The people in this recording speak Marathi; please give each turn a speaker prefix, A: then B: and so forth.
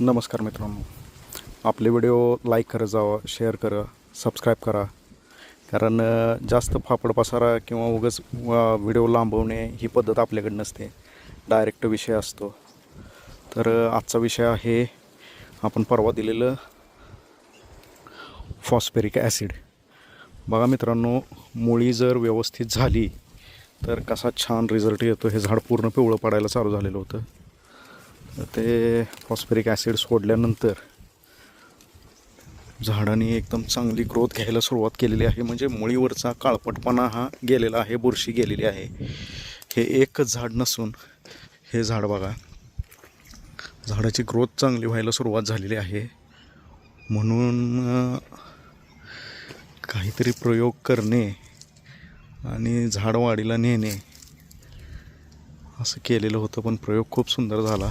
A: नमस्कार मित्रांनो. आपले व्हिडिओ लाईक करत जावा शेअर करा सबस्क्राईब करा. कारण जास्त फापड पसारा किंवा उगाच व्हिडिओ लांबवणे ही पद्धत आपल्याकडे नसते. डायरेक्ट विषय असतो. तर आजचा विषय आहे आपण परवा दिलेलं फॉस्फेरिक ॲसिड बघा मित्रांनो मुळी जर व्यवस्थित झाली तर कसा छान रिझल्ट येतो हे झाड पूर्ण पिवळं पडायला चालू झालेलं होतं. ते फॉस्फरिक ॲसिड सोडल्यानंतर झाडाने एकदम चांगली ग्रोथ घ्यायला सुरुवात केलेली आहे. म्हणजे मुळीवरचा काळपटपणा हा गेलेला आहे बुरशी गेलेली आहे. हे एकच झाड नसून हे झाड बघा. झाडाची ग्रोथ चांगली व्हायला सुरुवात झालेली आहे. म्हणून काहीतरी प्रयोग करणे आणि झाड वाढीला नेणे असं केलेलं होतं पण प्रयोग खूप सुंदर झाला.